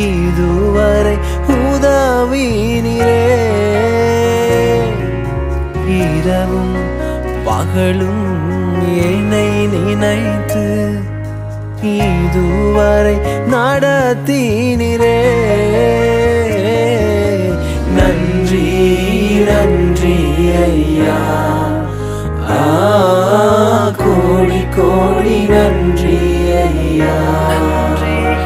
இதுவரை உதவினிரே இரவும் பகலும் என்னை நினைத்து இதுவரை நடத்தினிரே நன்றி நன்றி ஐயா ஆ, கோடி கோடி நன்றி ஐயா